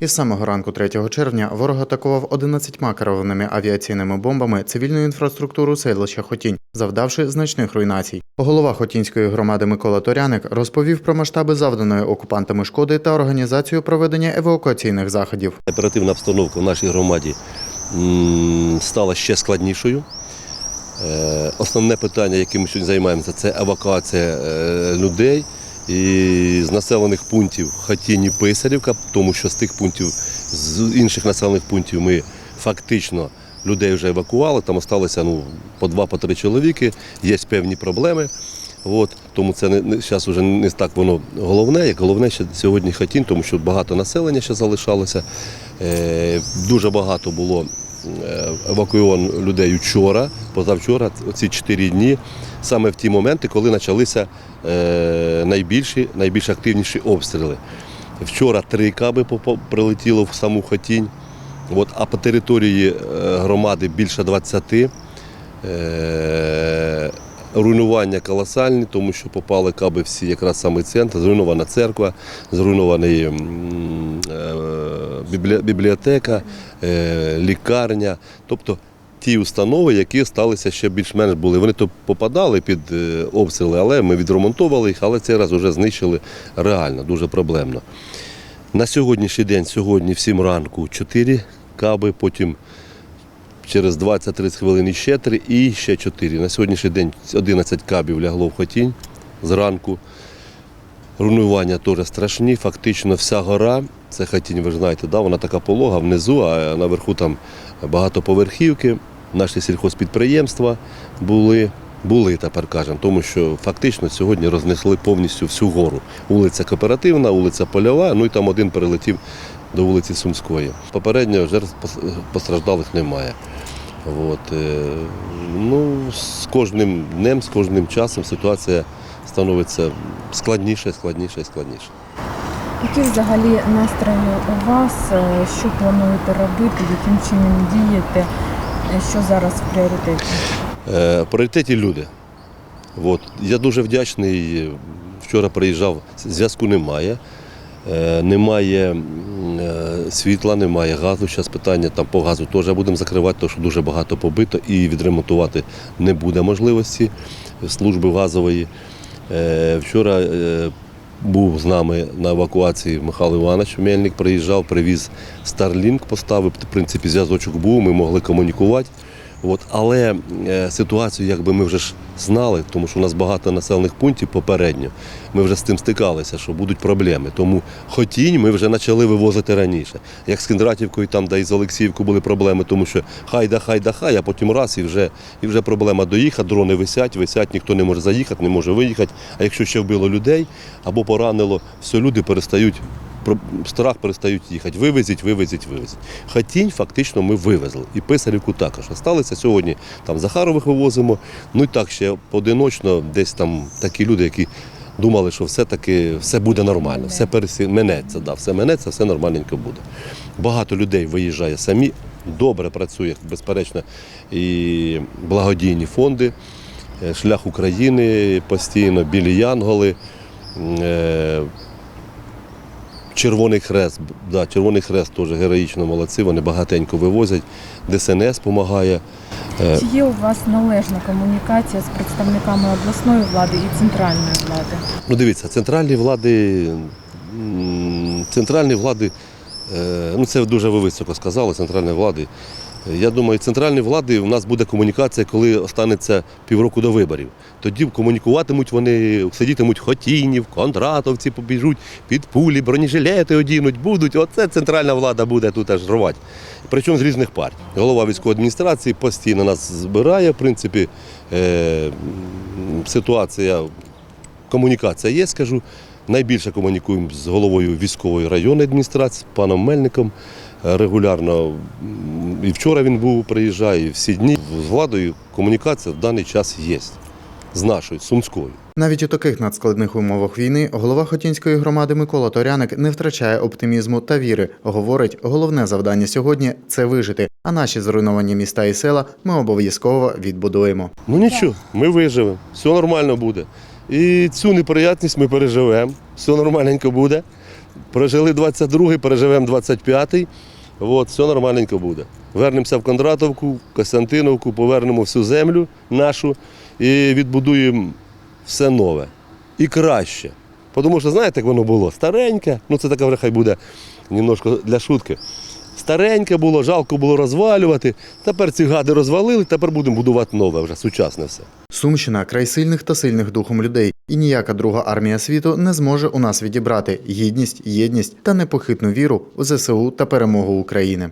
Із самого ранку 3 червня ворог атакував 11 керованими авіаційними бомбами цивільну інфраструктуру селища Хотінь, завдавши значних руйнацій. Голова Хотінської громади Микола Торяник розповів про масштаби завданої окупантами шкоди та організацію проведення евакуаційних заходів. Оперативна обстановка в нашій громаді стала ще складнішою. Е, Основне питання, яким ми сьогодні займаємося, це евакуація е, людей і з населених пунктів Хатіні Писарівка, тому що з тих пунктів, з інших населених пунктів ми фактично людей вже евакували, там залишилося ну, по два, по три чоловіки, є певні проблеми. От, тому це не, зараз вже не так воно головне, як головне ще сьогодні Хатінь, тому що багато населення ще залишалося. Е, дуже багато було е, евакуйовано людей вчора, позавчора, ці чотири дні, саме в ті моменти, коли почалися е, найбільші, найбільш активніші обстріли. Вчора три каби прилетіло в саму Хатінь, от, а по території е, громади більше 20. Е, Руйнування колосальні, тому що попали каби всі якраз саме центр, зруйнована церква, біблі- бібліотека, е, лікарня. Тобто ті установи, які сталися ще більш-менш були. Вони то попадали під е, обстріли, але ми відремонтували їх, але цей раз вже знищили реально, дуже проблемно. На сьогоднішній день, сьогодні в 7 ранку 4 каби, потім через 20-30 хвилин ще 3 і ще 4. На сьогоднішній день 11 кабів лягло в Хотінь зранку. Руйнування теж страшні. Фактично вся гора, це Хотінь, ви ж знаєте, да, вона така полога внизу, а наверху там багатоповерхівки, наші сільхозпідприємства були. Були тепер кажемо, тому що фактично сьогодні рознесли повністю всю гору. Вулиця Кооперативна, вулиця Польова, ну і там один перелетів до вулиці Сумської. Попередньо жертв постраждалих немає. От, е, ну, з кожним днем, з кожним часом ситуація становиться складніше, складніше і складніше. Які взагалі настрої у вас? Е, Що плануєте робити, яким чином дієте? Що зараз в пріоритеті? Е, В пріоритеті люди. От. Я дуже вдячний. Вчора приїжджав, зв'язку немає. Е, Немає е, світла, немає газу. Зараз питання там по газу теж будемо закривати, тому що дуже багато побито і відремонтувати не буде можливості служби газової. Вчора був з нами на евакуації Михайло Іванович Мельник, приїжджав, привіз Starlink, поставив. В принципі, зв'язочок був, ми могли комунікувати. От, але е, ситуацію, якби ми вже ж знали, тому що у нас багато населених пунктів попередньо. Ми вже з тим стикалися, що будуть проблеми. Тому хотінь ми вже почали вивозити раніше. Як з Кіндратівкою, там, де і з Олексіївкою були проблеми, тому що хай да хай да хай, а потім раз і вже, і вже проблема доїхати, дрони висять, висять, ніхто не може заїхати, не може виїхати. А якщо ще вбило людей або поранило, все люди перестають про- страх перестають їхати. Вивезіть, вивезіть, вивезіть. Хатінь фактично ми вивезли. І Писарівку також. Осталися сьогодні там Захарових вивозимо. Ну і так ще поодиночно, десь там такі люди, які думали, що все-таки все буде нормально, все пересі... минеться, да, все минеться, все нормальненько буде. Багато людей виїжджає самі, добре працює, безперечно, і благодійні фонди. Е, Шлях України постійно, білі янголи. Червоний хрест, да, Червоний хрест теж героїчно молодці, вони багатенько вивозять, ДСНС допомагає. Е, Чи є у вас належна комунікація з представниками обласної влади і центральної влади? Ну дивіться, центральні влади, центральні влади, е, ну це дуже ви високо сказали, центральної влади. Я думаю, центральні влади у нас буде комунікація, коли останеться півроку до виборів. Тоді комунікуватимуть вони, сидітимуть хотінів, кондратовці побіжуть, під пулі, бронежилети одінуть, будуть. Оце центральна влада буде тут аж рвати. Причому з різних партій. Голова військової адміністрації постійно нас збирає. В принципі, е, ситуація комунікація є, скажу. Найбільше комунікуємо з головою військової районної адміністрації, паном Мельником. Е, Регулярно і вчора він був, приїжджає, і всі дні. З владою комунікація в даний час є. З нашою, Сумською. Навіть у таких надскладних умовах війни голова Хотінської громади Микола Торяник не втрачає оптимізму та віри. Говорить, головне завдання сьогодні це вижити. А наші зруйновані міста і села ми обов'язково відбудуємо. Ну нічого, ми виживемо, все нормально буде. І цю неприятність ми переживемо, все нормальненько буде. Прожили 22-й, переживемо 25-й. От, все нормальненько буде. Вернемося в Кондратовку, в Костянтиновку, повернемо всю землю нашу і відбудуємо все нове. І краще. Тому що, знаєте, як воно було? Стареньке, ну це така вже хай буде немножко для шутки. Стареньке було, жалко було розвалювати. Тепер ці гади розвалили, тепер будемо будувати нове, вже сучасне все. Сумщина край сильних та сильних духом людей, і ніяка друга армія світу не зможе у нас відібрати гідність, єдність та непохитну віру в ЗСУ та перемогу України.